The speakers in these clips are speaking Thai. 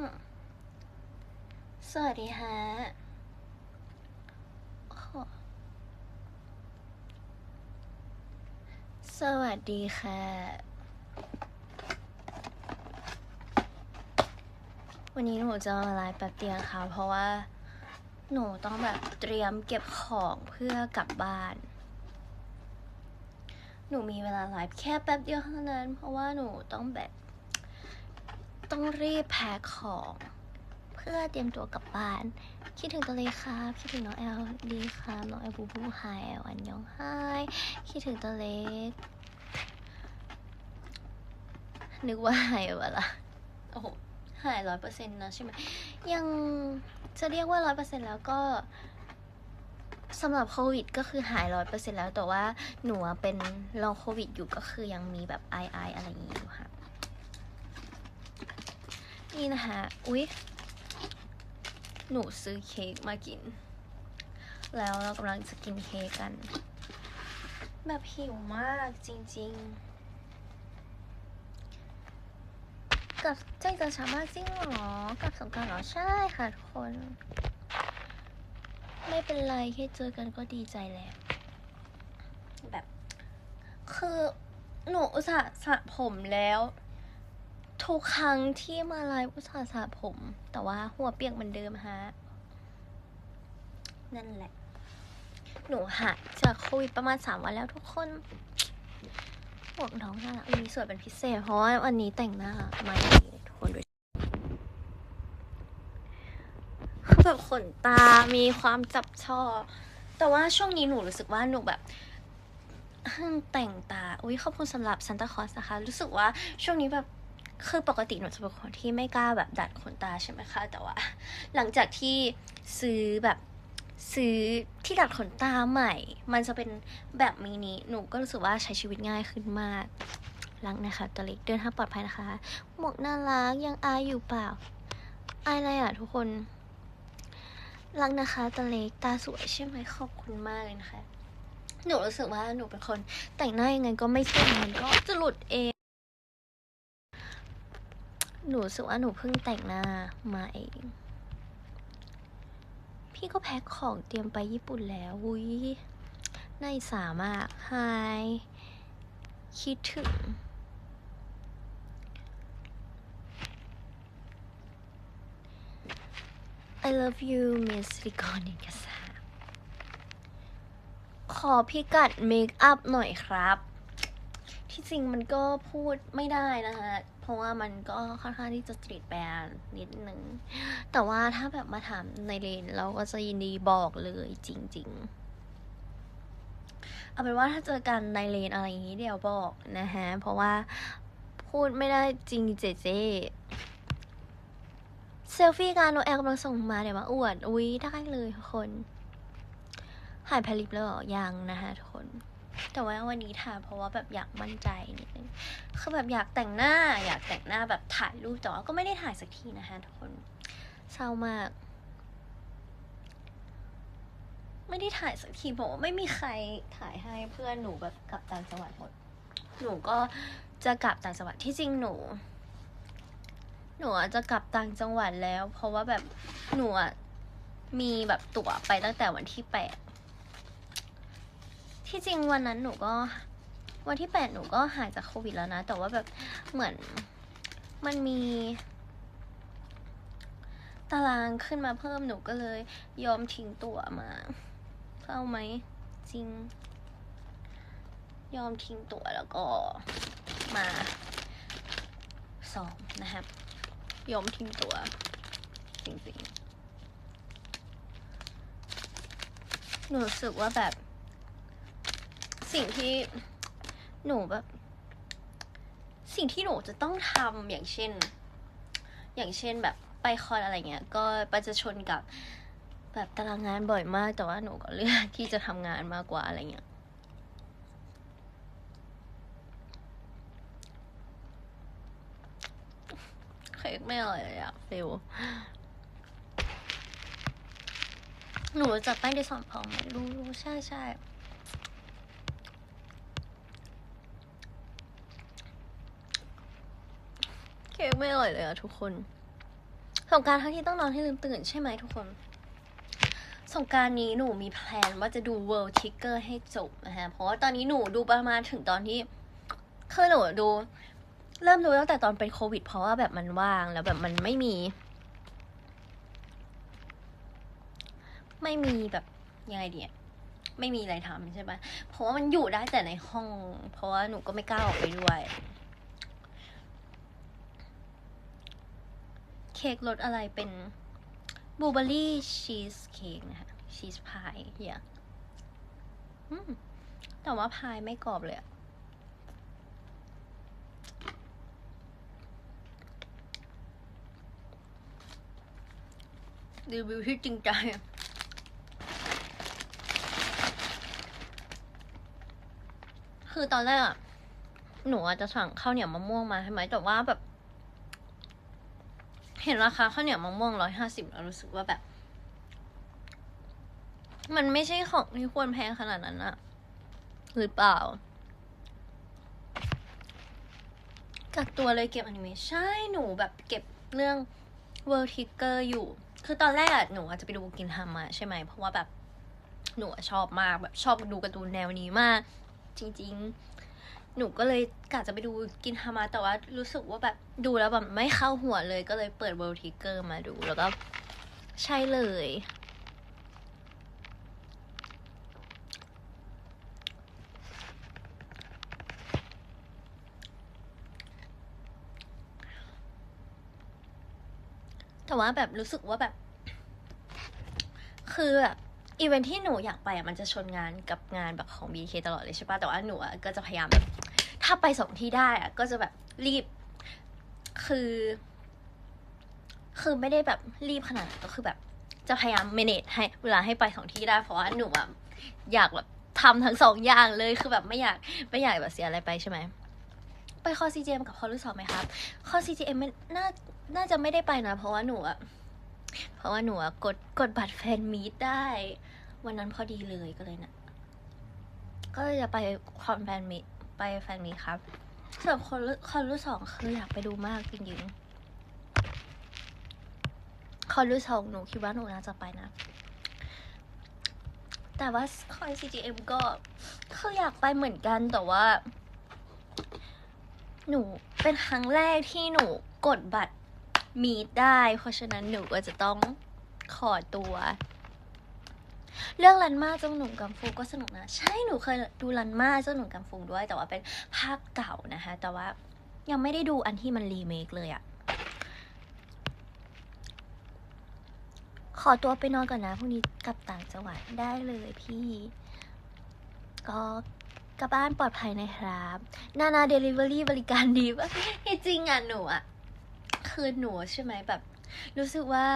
สวัสดีฮะสวัสดีค่ะ วันนี้หนูจะมาไลฟ์แป๊บเดียวค่ะ เพราะว่าหนูต้องแบบเตรียมเก็บของเพื่อกลับบ้าน หนูมีเวลาไลฟ์แค่แป๊บเดียวเท่านั้น เพราะว่าหนูต้องแบบ ต้องรีบแพ็คของ เพื่อเตรียมตัวกลับบ้าน คิดถึงทะเลครับ คิดถึงน้องแอลดีครับน้องแอลบูบูไฮแอลอันยองไฮคิดถึงทะเลนึกว่าหายวะล่ะโอ้โหหายร้อยเปอร์เซ็นต์นะใช่ไหมยังจะเรียกว่าร้อยเปอร์เซ็นต์แล้วก็สำหรับโควิดก็คือหายร้อยเปอร์เซ็นต์แล้วแต่ว่าหนูเป็นลองโควิดอยู่ก็คือยังมีแบบไอไออะไรอย่างงี้อยู่ค่ะ นี่นะคะอุ๊ย หนูซื้อเค้กมากิน แล้วเรากำลังจะกินเค้กกัน แบบหิวมากจริงๆ กับใจจะช้ามากจริงเหรอ กับสงการเหรอ ใช่ค่ะทุกคน ไม่เป็นไรแค่เจอกันก็ดีใจแล้ว แบบ คือหนูอุตส่าห์สระผมแล้ว ทุกครั้งที่มาไลฟ์อุตส่าห์สระผม แต่ว่าหัวเปียกเหมือนเดิมฮะ นั่นแหละ หนูหายจากโควิดประมาณสามวันแล้วทุกคนหวงน้องน่ารักวันนี้สวยเป็นพิเศษ เพราะว่าวันนี้แต่งหน้ามาอย่างนี้เลยทุกคนดูคือแบบขนตา มีความจับช่อ แต่ว่าช่วงนี้หนูรู้สึกว่าหนูแบบแต่งตา อุ้ยขอบคุณสำหรับซันตาคอสนะคะ รู้สึกว่าช่วงนี้แบบ คือปกติหนูจะเป็นคนที่ไม่กล้าแบบดัดขนตาใช่ไหมคะ แต่ว่า หลังจากที่ซื้อแบบซื้อที่ดัดขนตาใหม่ มันจะเป็นแบบมินิหนูก็รู้สึกว่าใช้ชีวิตง่ายขึ้นมากรักนะคะตัวเล็กเดินทางปลอดภัยนะคะ หมวกน่ารักยังอายอยู่เปล่า อายอะไรอะทุกคนรักนะคะตัวเล็กตาสวยใช่ไหมขอบคุณมากเลยนะคะ หนูรู้สึกว่าหนูเป็นคนแต่งหน้ายังไงก็ไม่สร็จมันก็จะหลุดเอง หนูสึกว่าหนูเพิ่งแต่งหน้ามาเอง พี่ก็แพ็คของเตรียมไปญี่ปุ่นแล้ววุ้ยน่าอิจฉามากไฮคิดถึง I love you Miss ริกรนิกสาขอพิกัดเมคอัพหน่อยครับ ที่จริงมันก็พูดไม่ได้นะคะ ราะว่ามันก็ค่อนข้างที่จะสตรีทแบนนิดนึง แต่ว่าถ้าแบบมาถามในเลนเราก็จะยินดีบอกเลยจริง ๆ เอาเป็นว่าถ้าเจอกันในเลนอะไรอย่างนี้เดี๋ยวบอกนะฮะ เพราะว่าพูดไม่ได้จริงเจเจเซลฟี่การโนแอลกำลังส่งมาเดี๋ยวมาอวด อุ้ยได้เลยทุกคน หายแพลิปแล้วหรอยังนะคะทุกคน แต่ว่าวันนี้ถ่ายเพราะว่าแบบอยากมั่นใจนิดนึงคือแบบอยากแต่งหน้าอยากแต่งหน้าแบบถ่ายรูปแต่ว่าก็ไม่ได้ถ่ายสักทีนะคะทุกคนเศร้ามาก ไม่ได้ถ่ายสักทีเพราะว่าไม่มีใครถ่ายให้เพื่อนหนูแบบกลับต่างจังหวัดหมด หนูก็จะกลับต่างจังหวัดที่จริงหนู หนูอะจะกลับต่างจังหวัดแล้ว เพราะว่าแบบหนูมีแบบตั๋วไปตั้งแต่วันที่แปด ที่จริงวันนั้นหนูก็ วันที่แปดหนูก็หายจากโควิดแล้วนะ แต่ว่าแบบเหมือนมันมี ตารางขึ้นมาเพิ่มหนูก็เลย ยอมทิ้งตั๋วมาเศร้าไหมจริง ยอมทิ้งตั๋วแล้วก็มาสอบนะครับ ยอมทิ้งตั๋วจริงๆ หนูรู้สึกว่าแบบ สิ่งที่หนูแบบ สิ่งที่หนูจะต้องทำอย่างเช่น อย่างเช่นแบบไปคอนอะไรเงี้ย ก็ไปจะชนกับแบบตารางงานบ่อยมาก แต่ว่าหนูก็เลือกที่จะทำงานมากกว่าอะไรเงี้ยเค้กไม่อร่อยเลยอะฟิลหนูจักแป้งดิสอนพองไหมรู้รู้ใช่ใช่เค้กไม่อร่อยเลยอะทุกคนสงการทั้งที่ต้องนอนให้ลืมตื่นใช่ไหมทุกคนสงการนี้หนูมีแพลนว่าจะดู World Ticker ให้จบนะฮะ เพราะว่าตอนนี้หนูดูประมาณถึงตอนที่คือหนูดู เริ่มดูตั้งแต่ตอนเป็นโควิด เพราะว่าแบบมันว่างแล้วแบบมันไม่มี ไม่มีแบบยังไงดีไม่มีอะไรทำใช่ปะเพราะว่ามันอยู่ได้แต่ในห้อง เพราะว่าหนูก็ไม่กล้าออกไปด้วย เค้กรสอะไรเป็นบลูเบอร์รี่ชีสเค้กนะคะชีสพายเฮียอืมแต่ว่าพายไม่กรอบเลยอะรีวิวที่จริงใจคือตอนแรกหนูอาจจะสั่งข้าวเหนียวมะม่วงมาใช่ไหมแต่ว่าแบบ เห็นราคาข้าวเหนียวมะม่วงร้อยห้าสิบแล้วรู้สึกว่าแบบ มันไม่ใช่ของที่ควรแพงขนาดนั้นอะหรือเปล่ากักตัวเลยเก็บอนิเมะใช่หนูแบบเก็บเรื่อง World Ticker อยู่ คือตอนแรกหนูจะไปดูกินฮามาใช่ไหม เพราะว่าแบบหนูชอบมากแบบชอบดูการ์ตูนแนวนี้มาก จริง หนูก็เลยกะจะไปดูกินฮามาแต่ว่ารู้สึกว่าแบบดูแล้วแบบไม่เข้าหัวเลยก็เลยเปิด World Ticker มาดูแล้วก็ใช่เลย แต่ว่าแบบรู้สึกว่าแบบ คือแบบ อีเวนท์ที่หนูอยากไปอะมันจะชนงานกับงานแบบของ BK ตลอดเลยใช่ปะแต่ว่าหนูอะก็จะพยายามแบบถ้าไปสองที่ได้อะก็จะแบบรีบ คือ คือไม่ได้แบบรีบขนาดนั้นก็คือแบบ จะพยายามเมเนจให้เวลาให้ไปสองที่ได้ เพราะว่าหนูอะอยากแบบทำทั้งสองอย่างเลยคือแบบไม่อยากไม่อยากแบบเสียอะไรไปใช่ไหมไปคอ CGM กับคอรุสองไหมครับคอ CGM ไม่น่าน่าจะไม่ได้ไปนะ เพราะว่าหนูอะ เพราะว่าหนูกดกดบัตรแฟนมีตได้ วันนั้นพอดีเลยก็เลยนะก็จะไปคอนแฟนมีตไปแฟนมีตครับส่วนคนรุ่นคนรุ่นสองคืออยากไปดูมากจริงๆคอนรุ่นสองหนูคิดว่าหนูน่าจะไปนะ แต่ว่าคอน CGM ก็คืออยากไปเหมือนกันแต่ว่า หนูเป็นครั้งแรกที่หนูกดบัตร มีได้ เพราะฉะนั้นหนูก็จะต้องขอตัว เรื่องรันมาเจ้าหนุ่มกัมฟูก็สนุกนะ ใช่หนูเคยดูรันมาเจ้าหนุ่มกัมฟูด้วย แต่ว่าเป็นภาคเก่านะคะ แต่ว่ายังไม่ได้ดูอันที่มันรีเมคเลยอะขอตัวไปนอนก่อนนะพรุ่งนี้กลับต่างจังหวัดได้เลยพี่ ก็กลับบ้านปลอดภัยนะครับ นานาเดลิเวอรี่บริการดีป่ะจริงอะหนูอะ คือหนูใช่ไหมแบบ รู้สึกว่า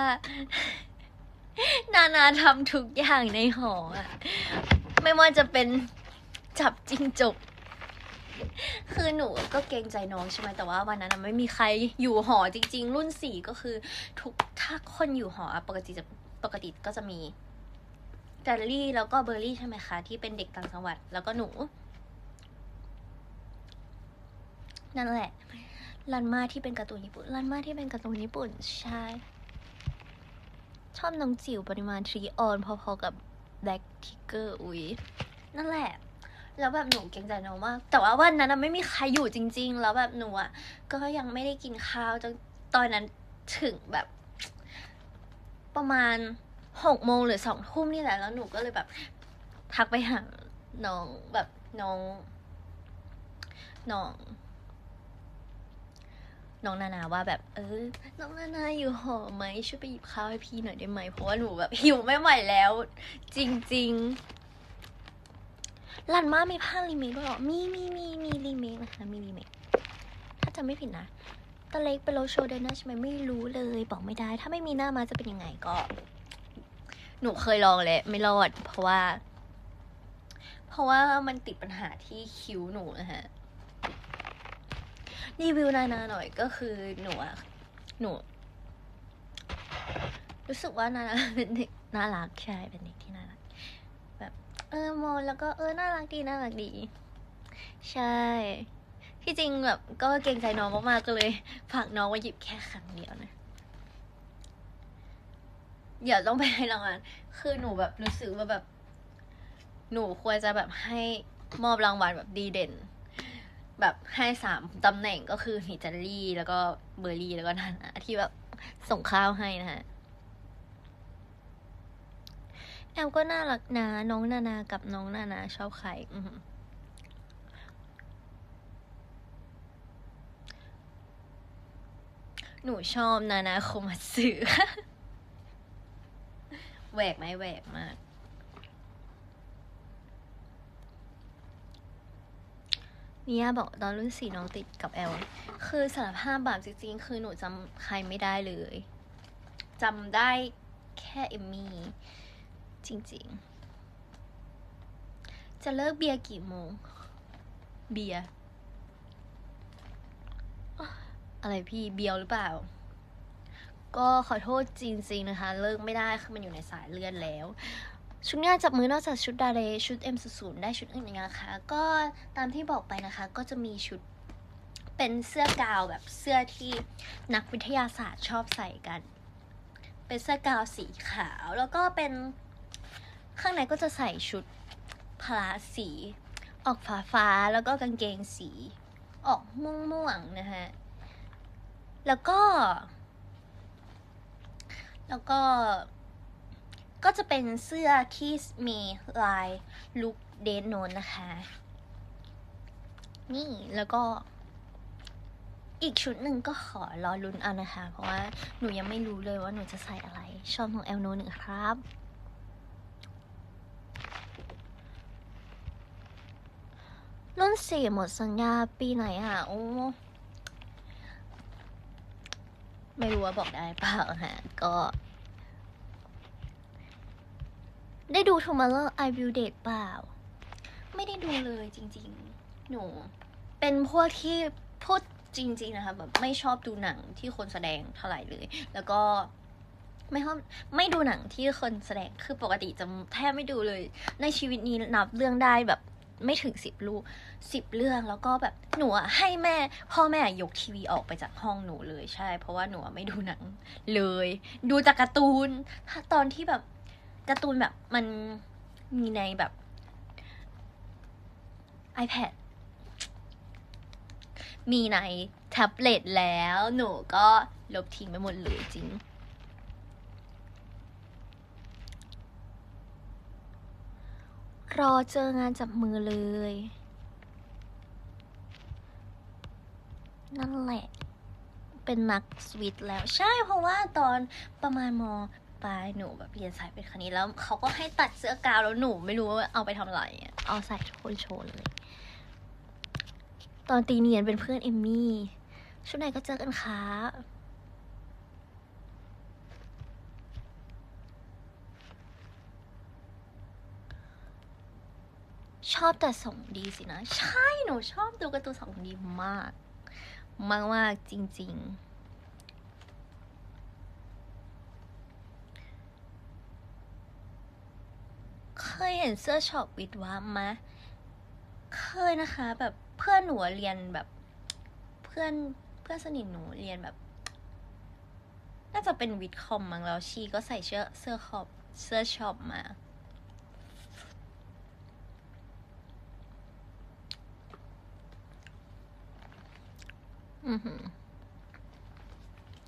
นานาทำทุกอย่างในหออะไม่ว่าจะเป็นจับจริงจกคือหนูก็เกรงใจน้องใช่ไหมแต่ว่าวันนั้นไม่มีใครอยู่หอจริง ๆ รุ่นสี่ก็คือ ทุกถ้าคนอยู่หอปกติจะปกติก็จะมีแจลลี่แล้วก็เบอร์รี่ใช่ไหมคะที่เป็นเด็กต่างจังหวัดแล้วก็หนู นั่นแหละ รันมาที่เป็นการ์ตูนญี่ปุ่นรันมาที่เป็นการ์ตูนญี่ปุ่นใช่ชอบน้องจิ๋วปริมาณทรีออนพอๆกับแบล็กทิกเกอร์อุ้ยนั่นแหละ แล้วแบบหนูเกรงใจน้องมาก แต่ว่าวันนั้นไม่มีใครอยู่จริง ๆ แล้วแบบหนูอะก็ยังไม่ได้กินข้าวจนตอนนั้นถึงแบบ ประมาณหกโมงหรือสองทุ่มนี่แหละแล้วหนูก็เลยแบบ ทักไปหาน้องแบบน้องน้อง น้องนานาว่าแบบเออ น้องนานาอยู่หอไหมช่วยไปหยิบข้าวให้พี่หน่อยได้ไหมเพราะว่าหนูแบบหิวไม่ไหวแล้ว จริงๆลันมามีภาครีเมคด้วยหรอ มีมีมีมีรีเมคนะคะมีรีเมคถ้าจำไม่ผิดนะตะเล็กเป็นโลโชเดนนะใช่ไหมไม่รู้เลยบอกไม่ได้ ถ้าไม่มีหน้ามาจะเป็นยังไงก็ หนูเคยลองเลยไม่รอด เพราะว่า เพราะว่ามันติดปัญหาที่คิ้วหนูนะฮะ รีวิวนานาหน่อยก็คือหนูอะหนู รู้สึกว่านานาเป็นเด็กน่ารักใช่เป็นเด็กที่น่ารัก แบบ เออมองแล้วก็เออน่ารักดีน่ารักดี ใช่ที่จริงแบบก็เกรงใจน้องมากๆก็เลยฝากน้องไว้หยิบแค่ครั้งเดียวนะเดี๋ยวต้องไปให้รางวัลคือหนูแบบรู้สึกว่าแบบ หนูควรจะแบบให้มอบรางวัลแบบดีเด่น แบบให้สามตำแหน่งก็คือฮิจารี่แล้วก็เบอร์รี่แล้วก็นานาที่แบบส่งข้าวให้นะฮะแอลก็น่ารักนะน้องนานากับน้องนานาชอบใครอือหือหนูชอบนานาโคมัตสึแหวกไหมแหวกมาก นี่ยบอกตอนรุ่นสี่น้องติดกับแอล คือสารภาพบาปจริงๆ คือหนูจำใครไม่ได้เลยจำได้แค่เอมมี่ จริงๆ จะเลิกเบียร์กี่โมง เบียร์อะอะไรพี่เบียวหรือเปล่า ก็ขอโทษจริงๆนะคะ เลิกไม่ได้คือมันอยู่ในสายเลือดแล้ว ชุดงานจับมือนอกจากชุดดาเรชุด M 0 0 ได้ชุดอื่นอีกนะคะ ก็ตามที่บอกไปนะคะ ก็จะมีชุดเป็นเสื้อกาวแบบเสื้อที่นักวิทยาศาสตร์ชอบใส่กัน เป็นเสื้อกาวสีขาว แล้วก็เป็นข้างในก็จะใส่ชุดพลาสี ออกฟ้าฟ้าๆแล้วก็กางเกงสี ออกม่วงๆนะฮะ แล้วก็ แล้วก็ ก็จะเป็นเสื้อที่มีลายลุคเดนโนนนะคะ นี่แล้วก็ อีกชุดหนึ่งก็ขอรอลุ้นเอานะคะ เพราะว่าหนูยังไม่รู้เลยว่าหนูจะใส่อะไร ชอบของแอลโนหนึ่งครับรุ่นสี่หมดสัญญาปีไหนอะ โอ้ ไม่รู้ว่าบอกได้เปล่าฮะ ก็ ได้ดู Tomorrow I Will Date เปล่า ไม่ได้ดูเลยจริง ๆ หนู เป็นพวกที่พูดจริง ๆ นะคะแบบไม่ชอบดูหนังที่คนแสดงเท่าไหร่เลย แล้วก็ไม่ชอบไม่ดูหนังที่คนแสดงคือปกติจะแทบไม่ดูเลย ในชีวิตนี้นับเรื่องได้แบบไม่ถึงสิบลูกสิบเรื่องแล้วก็แบบหนูให้แม่ พ่อแม่ยกทีวีออกไปจากห้องหนูเลยใช่ เพราะว่าหนูไม่ดูหนังเลย ดูจากการ์ตูน ถ้าตอนที่แบบ การ์ตูนแบบมันมีในแบบ iPad มีในแท็บเล็ตแล้วหนูก็ลบทิ้งไปหมดเลยจริง รอเจองานจับมือเลย นั่นแหละ เป็นนักสวิตแล้วใช่เพราะว่าตอนประมาณม ปหนูแบบเรียนสายเป็นคณิตแล้วเขาก็ให้ตัดเสื้อกาวแล้วหนูไม่รู้ว่าเอาไปทำอะไรเอาใส่ทุกคนโชว์เลย ตอนตีเนียนเป็นเพื่อนเอมมี่ช่วงไหนก็เจอกันค่ะชอบแต่ส่งดีสินะ ใช่หนูชอบดูการ์ตูนส่งดีมาก มากมากๆจริง ๆ เคยเห็นเสื้อช็อปวิดวามไหมเคยนะคะ แบบเพื่อนหนูเรียนแบบ เพื่อนเพื่อนสนิทหนูเรียนแบบ น่าจะเป็นวิทย์คอมมั้งแล้วชีก็ใส่เสื้อเสื้อขอบเสื้อช็อปมาอือหือ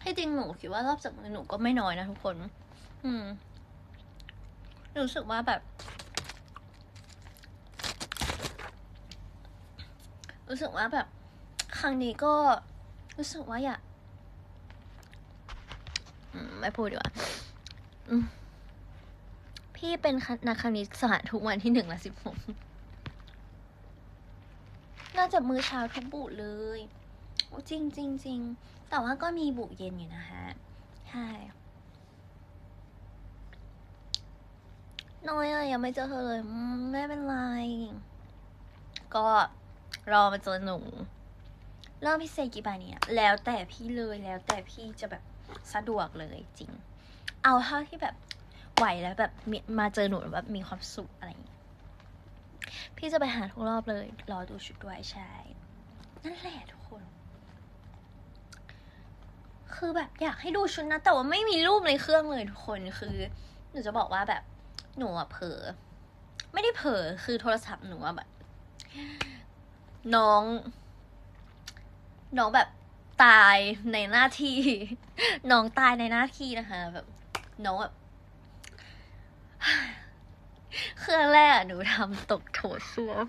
ที่จริงหนูคิดว่ารอบจากหนูก็ไม่น้อยนะทุกคน อืมหนูรู้สึกว่าแบบ รู้สึกว่าแบบ ครั้งนี้ก็รู้สึกว่าอยากไม่พูดดีกว่าพี่เป็นนักคณิตศาสตร์ทุกวันที่หนึ่งและสิบหกน่าจะมื้อเช้าทุกบุเลยจริงจริงจริงแต่ว่าก็มีบุเย็นอยู่นะฮะ ใช่น้อยอะยังไม่เจอเธอเลย ไม่เป็นไร ก็ รอมาเจอหนูเริ่มพิเศษกี่บาทเนี่ย แล้วแต่พี่เลยแล้วแต่พี่จะแบบสะดวกเลยจริง เอาเท่าที่แบบไหวแล้วแบบมาเจอหนูแล้วแบบมีความสุขอะไรอย่างเงี้ยพี่จะไปหาทุกรอบเลย รอดูชุดด้วยใช่นั่นแหละทุกคน คือแบบอยากให้ดูชุดนะ แต่ว่าไม่มีรูปในเครื่องเลยทุกคนคือหนูจะบอกว่าแบบหนูอะเผลอไม่ได้เผลอคือโทรศัพท์หนูอะแบบ น้อง น้องแบบตายในหน้าที่ น้องตายในหน้าที่นะคะ แบบ น้องแบบเครื่องแรกอะหนูทำตกโถส้วม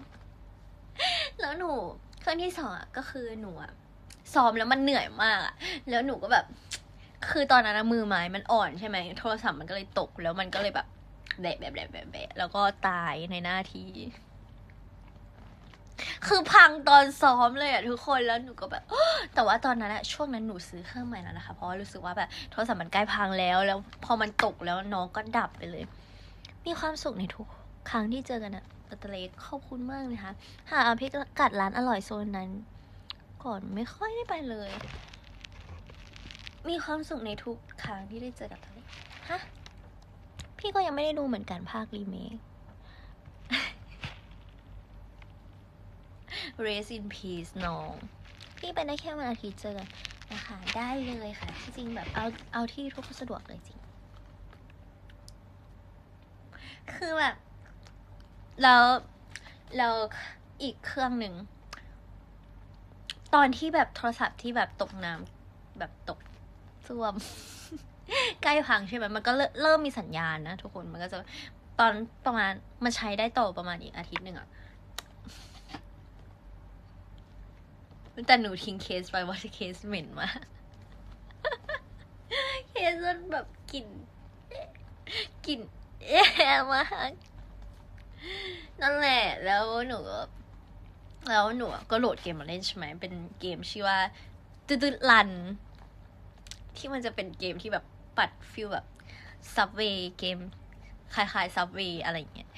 แล้วหนู เครื่องที่สองก็คือหนูซ้อมแล้วมันเหนื่อยมากอะแล้วหนูก็แบบ คือตอนนั้นมือไม้มันอ่อนใช่ไหมโทรศัพท์มันก็เลยตกแล้วมันก็เลยแบบแบะแบะแบะแบะแบะแล้วก็ตายในหน้าที่ คือพังตอนซ้อมเลยอะทุกคนแล้วหนูก็แบบ แต่ว่าตอนนั้นอะช่วงนั้นหนูซื้อเครื่องใหม่แล้วนะคะ เพราะว่ารู้สึกว่าแบบโทรศัพท์มันใกล้พังแล้ว แล้วพอมันตกแล้วน้องก็ดับไปเลย มีความสุขในทุกครั้งที่เจอกันอะตะเตเล็กขอบคุณมากเลยค่ะหาพิกัดร้านอร่อยโซนนั้น ก่อนไม่ค่อยได้ไปเลย มีความสุขในทุกครั้งที่ได้เจอกับตะเล็กฮะพี่ก็ยังไม่ได้ดูเหมือนกันภาครีเมค Rest in peace น้อง พี่ไปได้แค่วันอาทิตย์เจอกันนะคะ ได้เลยค่ะ จริงๆแบบเอาเอาที่ทุกคนสะดวกเลยจริง คือแบบ แล้วแล้วอีกเครื่องหนึ่ง ตอนที่แบบโทรศัพท์ที่แบบตกน้ำแบบตกซ่วม ใกล้พังใช่ไหมมันก็เริ่มเริ่มมีสัญญาณนะทุกคนมันก็จะตอนประมาณมันใช้ได้ต่อประมาณอีกอาทิตย์หนึ่งอะ แต่หนูทิ้งเคสไปว่าเคสเหม็นมากเคสมันแบบกลิ่นกลิ่นแย่มากนั่นแหละแล้วหนูก็แล้วหนูก็โหลดเกมมาเล่นใช่ไหมเป็นเกมชื่อว่าตืดๆลัน ที่มันจะเป็นเกมที่แบบปัดฟิลแบบซับเวย์เกมคล้ายๆซับเวย์อะไรอย่างเงี้ย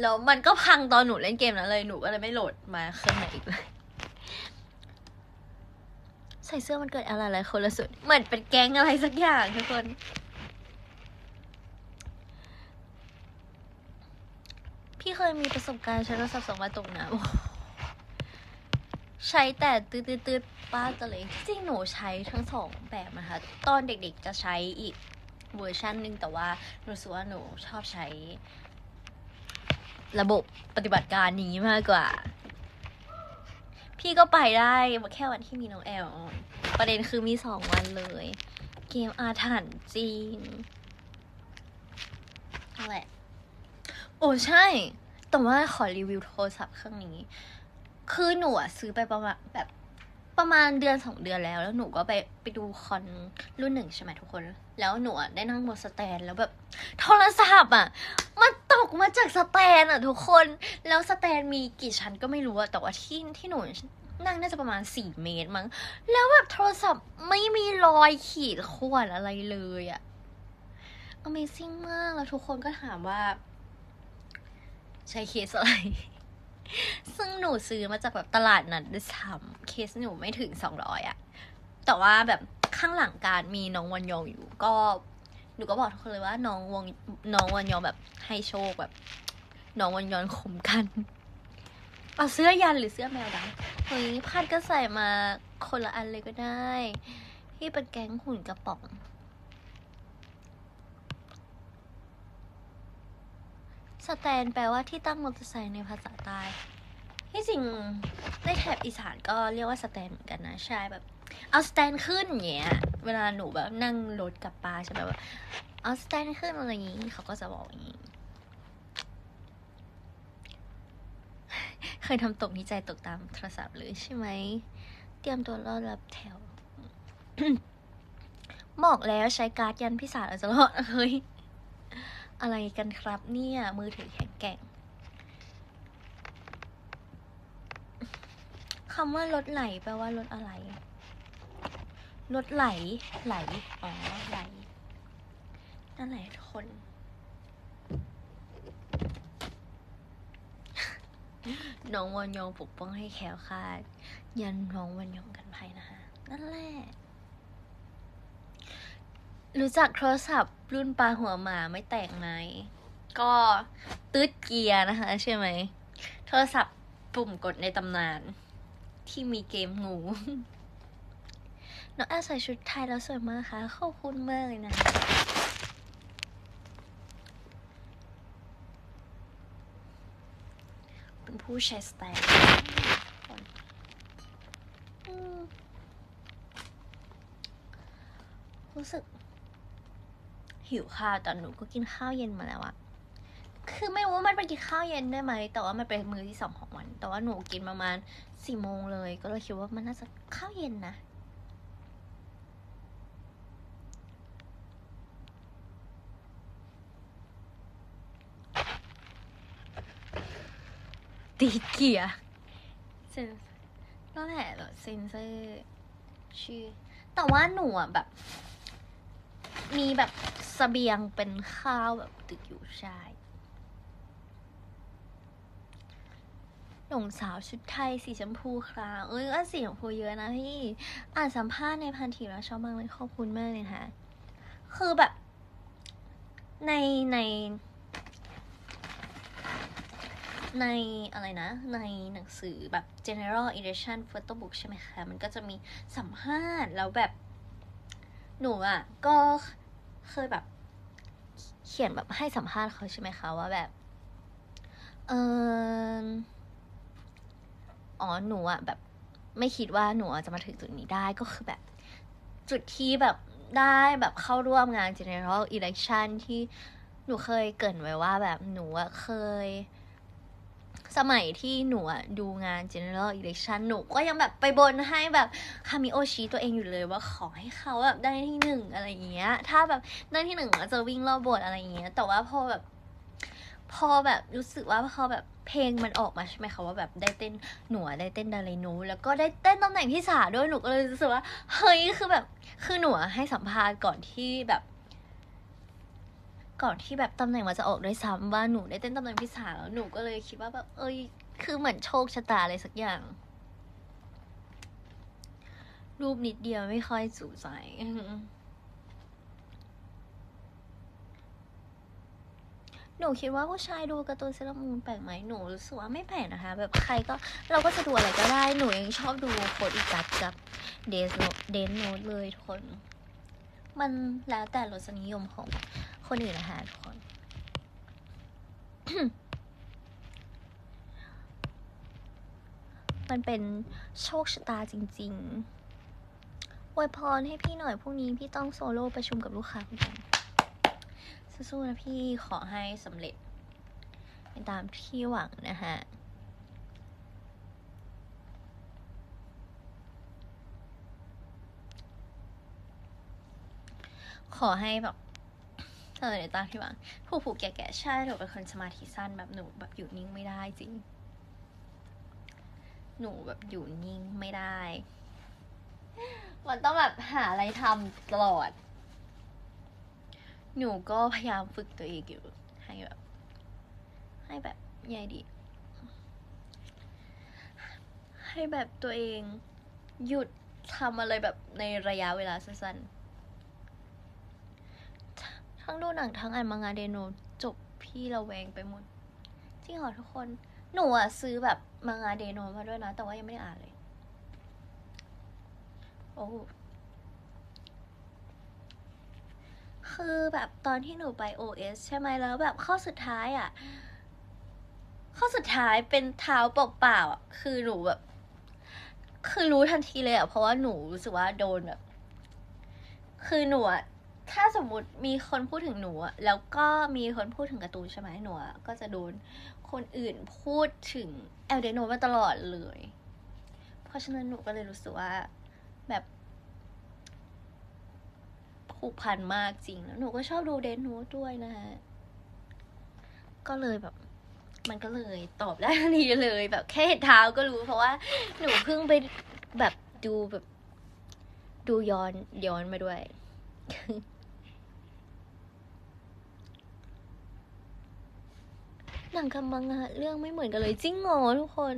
แล้วมันก็พังตอนหนูเล่นเกมนั้นเลยหนูก็เลยไม่โหลดมาเครื่องไหนอีกเลย ใส่เสื้อมันเกิดอะไรอะไรคนละสุด เหมือนเป็นแก๊งอะไรสักอย่างทุกคน พี่เคยมีประสบการณ์ใช้โทรศัพท์สองวันตกน้ำใช้แต่ตืดตืดตืดป้าจะเลยที่จริงหนูใช้ทั้งสองแบบนะคะ ตอนเด็กๆจะใช้อีกเวอร์ชันหนึ่งแต่ว่ารู้สึกว่าหนูชอบใช้ ระบบปฏิบัติการนี้มากกว่า พี่ก็ไปได้แค่วันที่มีน้องแอล ประเด็นคือมีสองวันเลย เกมอาถรรพ์จริงนั่นแหละ โอ้ใช่ แต่ว่าขอรีวิวโทรศัพท์เครื่องนี้ คือหนูอะซื้อไปประมาณแบบ ประมาณเดือนสองเดือนแล้ว แล้วหนูก็ไปไปดูคอนรุ่นหนึ่งใช่ไหมทุกคน แล้วหนูได้นั่งบนสแตนแล้วแบบโทรศัพท์อะ มันตกมาจากสแตนอะทุกคน แล้วสแตนมีกี่ชั้นก็ไม่รู้อะแต่ว่าที่ที่หนูนั่งน่าจะประมาณสี่เมตรมั้ง แล้วแบบโทรศัพท์ไม่มีรอยขีดข่วนอะไรเลยอะ Amazing มาก แล้วทุกคนก็ถามว่า ใช้เคสอะไร ซึ่งหนูซื้อมาจากแบบตลาดนัดด้วยซ้ำเคสหนูไม่ถึงสองร้อยอะแต่ว่าแบบข้างหลังการมีน้องวันยองอยู่ ก็หนูก็บอกทุกคนเลยว่าน้องวงน้องวันยองแบบให้โชคแบบ น้องวันยองขมกันเอาเสื้อยันหรือเสื้อแมวดำเฮ้ยพัดก็ใส่มาคนละอันเลยก็ได้พี่เป็นแก๊งหุ่นกระป๋อง สแตนแปลว่าที่ตั้งมอเตอร์ไซค์ในภาษาใต้ที่จริงในแถบอีสานก็เรียกว่าสแตนเหมือนกันนะ ใช่แบบ เอาสแตนขึ้นอย่างเงี้ย เวลาหนูแบบนั่งรถกลับปาใช่ไหมแบบเอาสแตนขึ้นอะไรอย่างงี้เขาก็จะบอกอย่างงี้ เคยทำตกนิจใจตกตามโทรศัพท์เลยใช่ไหม เตรียมตัวรอรับแถว บอกแล้วใช้การ์ดยันพิศาจอาจจะรอดเฮ้ย อะไรกันครับเนี่ย มือถือแข็งแกร่งคำว่ารถไหลแปลว่ารถอะไรรถไหลไหล อ๋อ ไหล นั่นแหละทุกคน น้องวันยองปกป้องให้แคล้วคลาด ยันน้องวันยองกันภัยนะคะ นั่นแหละ รู้จักโทรศัพท์รุ่นปลาหัวหมาไม่แตกไหม ก็ตืดเกียร์นะคะ ใช่ไหม โทรศัพท์ปุ่มกดในตำนาน ที่มีเกมงูน้องแอร์ใส่ชุดไทยแล้วสวยมากค่ะ ขอบคุณมากเลยนะ เป็นผู้ใช้สไตล์อืมรู้สึก หิวข้าวตอนหนูก็กินข้าวเย็นมาแล้วอะคือไม่รู้ว่ามันเป็นกินข้าวเย็นได้ไหม แต่ว่ามันเป็นมื้อที่สองของวัน แต่ว่าหนูกินประมาณสี่โมงเลย ก็เลยคิดว่ามันน่าจะข้าวเย็นนะ ตีเกียร์เซนนั่นแหละแบบเซนเซอร์ชื่อแต่ว่าหนูอะแบบ มีแบบเสบียงเป็นข้าวแบบตึกอยู่ใช่หลงสาวชุดไทยสีชมพูคราเอ้ยก็สีชมพูเยอะนะพี่ อ่านสัมภาษณ์ในพันทีแล้วชอบมากเลยขอบคุณมากเลยค่ะ คือแบบ ในใน ในอะไรนะ ในหนังสือแบบ general edition photo book ใช่ไหมคะ มันก็จะมีสัมภาษณ์แล้วแบบ หนูอะ ก็เคยแบบ เขียนแบบให้สัมภาษณ์เขาใช่ไหมคะว่าแบบ เอออ๋อหนูอะแบบ ไม่คิดว่าหนูจะมาถึงจุดนี้ได้ก็คือแบบ จุดที่แบบได้แบบเข้าร่วมงาน general election ที่หนูเคยเกรินไว้ว่าแบบหนูอะเคย สมัยที่หนูดูงาน general election หนูก็ยังแบบไปบนให้แบบคามิโอชิตัวเองอยู่เลยว่าขอให้เขาแบบได้ที่หนึ่งอะไรอย่างเงี้ย ถ้าแบบได้ที่หนึ่งจะวิ่งรอบโบสอะไรอย่างเงี้ย แต่ว่าพอแบบ พอแบบรู้สึกว่าพอแบบเพลงมันออกมาใช่ไหมคะว่าแบบได้เต้นหนูได้เต้นดาเลนูแล้วก็ได้เต้นตำแหน่งที่สาด้วยหนูก็เลยรู้สึกว่าเฮ้ยคือแบบคือหนูให้สัมภาษณ์ก่อนที่แบบ ก่อนที่แบบตำแหน่งมันจะออกด้วยซ้ำว่าหนูได้เต้นตำแหน่งที่สามแล้วหนูก็เลยคิดว่าแบบเอ้ย คือเหมือนโชคชะตาอะไรสักอย่าง รูปนิดเดียวไม่ค่อยสูใจหนูคิดว่าผู้ชายดูการ์ตูนเซรามูนแปลกไหมหนูรู้สึกว่าไม่แปลกนะคะ แบบใครก็เราก็จะดูอะไรก็ได้ หนูยังชอบดูโคดอีกัดกับเดนโนเดนโนเลยทุกคน มันแล้วแต่รสนิยมของ คนอื่นนะคะทุกคน มันเป็นโชคชะตาจริง ๆ อวยพรให้พี่หน่อยพรุ่งนี้พี่ต้องโซโล่ประชุมกับลูกค้าคุกันสู้ๆนะพี่ขอให้สำเร็จในตามที่หวังนะฮะขอให้แบบ เออในตามที่หวังผู้ผูกแก่ๆใช่หนูเป็นคนสมาธิสั้นแบบหนูแบบอยู่นิ่งไม่ได้จริง หนูแบบอยู่นิ่งไม่ได้ มันต้องแบบหาอะไรทำตลอด หนูก็พยายามฝึกตัวเองอยู่ ให้แบบ ให้แบบยังไงดี ให้แบบตัวเองหยุดทำอะไรแบบในระยะเวลาสั้นๆ ทั้งดูหนังทั้งอ่านมังงะเดโนจบพี่ระแวงไปหมด จริงเหรอทุกคน หนูอะซื้อแบบมังงะเดโนมาด้วยนะ แต่ว่ายังไม่ได้อ่านเลย โอ้คือแบบตอนที่หนูไป OS ใช่ไหมแล้วแบบข้อสุดท้ายอะ่ะ ข้อสุดท้ายเป็นเท้าเปล่าๆอะ คือหนูแบบ คือรู้ทันทีเลยอะ เพราะว่าหนูรู้สึกว่าโดนแบบ คือหนูอะ ถ้าสมมุติมีคนพูดถึงหนูแล้วก็มีคนพูดถึงการ์ตูนใช่ไหมหนูก็จะโดนคนอื่นพูดถึงเอลเดโนมาตลอดเลย เพราะฉะนั้นหนูก็เลยรู้สึกว่าแบบผูกพันมากจริงแล้วหนูก็ชอบดูเดนนูด้วยนะฮะ ก็เลยแบบ มันก็เลยตอบได้ทันทีเลยแบบแค่เห็นเท้าก็รู้ เพราะว่าหนูเพิ่งไปแบบดูแบบ ดูย้อนย้อนมาด้วย หนังกับมังงะเรื่องไม่เหมือนกันเลยจริงเหรอทุกคน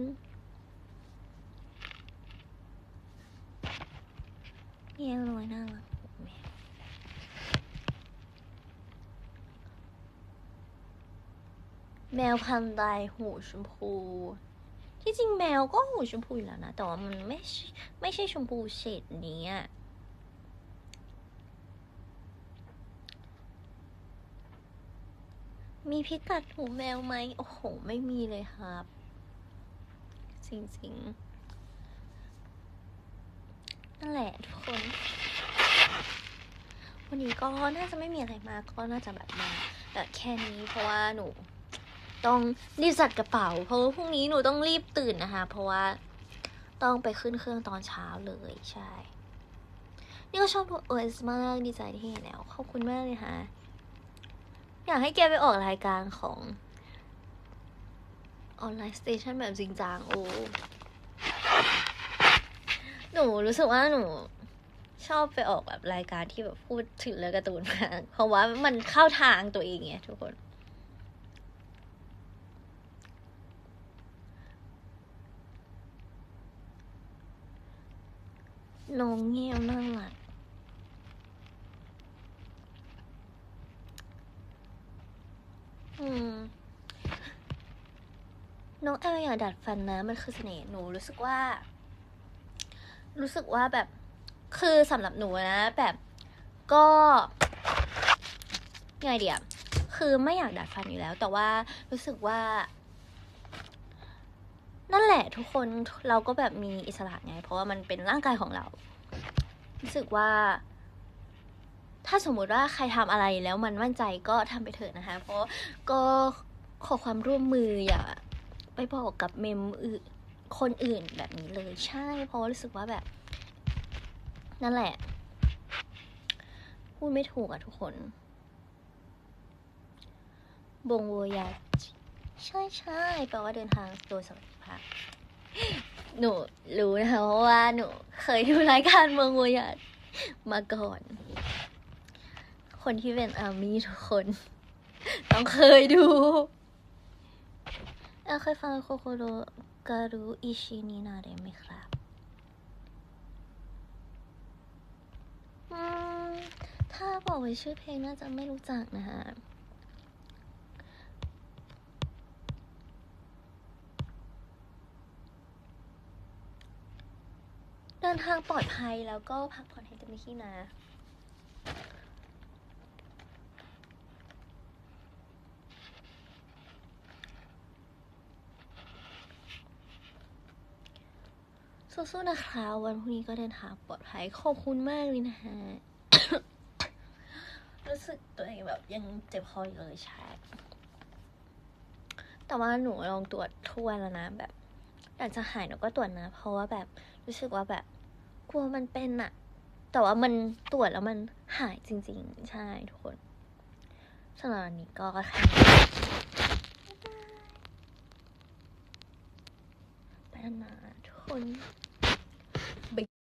เย้ลยน่ารักแมวพันธุ์ใดหูชมพู ที่จริงแมวก็หูชมพูอยู่แล้วนะ แต่ว่ามันไม่ไม่ใช่ชมพูเฉดนี้อะ มีพิษกัดหูแมวไหม โอ้โห ไม่มีเลยครับ จริงๆนั่นแหละทุกคน วันนี้ก็น่าจะไม่มีอะไรมากก็น่าจะแบบมาแบบแค่นี้เพราะว่าหนู ต้องรีบจัดกระเป๋า เพราะว่าพรุ่งนี้หนูต้องรีบตื่นนะคะ เพราะว่าต้องไปขึ้นเครื่องตอนเช้าเลยใช่ นี่ก็ชอบตัวเอสมากดีใจที่เห็นแล้ว ขอบคุณมากเลยค่ะ อยากให้แกไปออกรายการของออนไลน์สเตชันแบบจริงจังโอ้ หนูรู้สึกว่าหนูชอบไปออกแบบรายการที่แบบพูดถึงเรื่องการ์ตูนมากเพราะว่ามันเข้าทางตัวเองไงทุกคน น้องเงี้ยวน่ารัก อืม น้องแอลอยากดัดฟันนะ มันคือเสน่ห์หนูรู้สึกว่า รู้สึกว่าแบบคือสำหรับหนูนะ แบบก็ยังไงเดียคือไม่อยากดัดฟันอยู่แล้ว แต่ว่ารู้สึกว่า นั่นแหละทุกคนเราก็แบบมีอิสระไง เพราะว่ามันเป็นร่างกายของเรา รู้สึกว่า ถ้าสมมุติว่าใครทำอะไรแล้วมันมั่นใจก็ทำไปเถอะนะคะ เพราะก็ขอความร่วมมืออย่าไปบอกกับเมมอื่นคนอื่นแบบนี้เลยใช่ เพราะรู้สึกว่าแบบ นั่นแหละ พูดไม่ถูกอะทุกคน บงโวยาใช่ใช่แปลว่าเดินทางโดยสวัสดิภาพหนูรู้นะคะเพราะว่าหนูเคยดูรายการเมืองโวยามาก่อน คนที่เป็นอาร์มี่ทุกคน ต้องเคยดูเอ่อเคยฟังโคโคโรการุอิชินินาเดไหมครับถ้าบอกไว้ชื่อเพลงน่าจะไม่รู้จักนะคะเดินทางปลอดภัยแล้วก็พักผ่อนให้เต็มที่นะ สู้ๆนะคะ วันพรุ่งนี้ก็เดินทางปลอดภัยขอบคุณมากเลยนะฮะรู้สึกตัวเองแบบยังเจ็บคออยู่เลยใช่แต่ว่าหนูลองตรวจทั่วแล้วนะแบบอยากจะหายหนูก็ตรวจนะ เพราะว่าแบบรู้สึกว่าแบบกลัวมันเป็นอะแต่ว่ามันตรวจแล้วมันหายจริง ๆ ใช่ทุกคนสำหรับวันนี้ก็แค่นี้บ๊ายบายไปนะทุกคน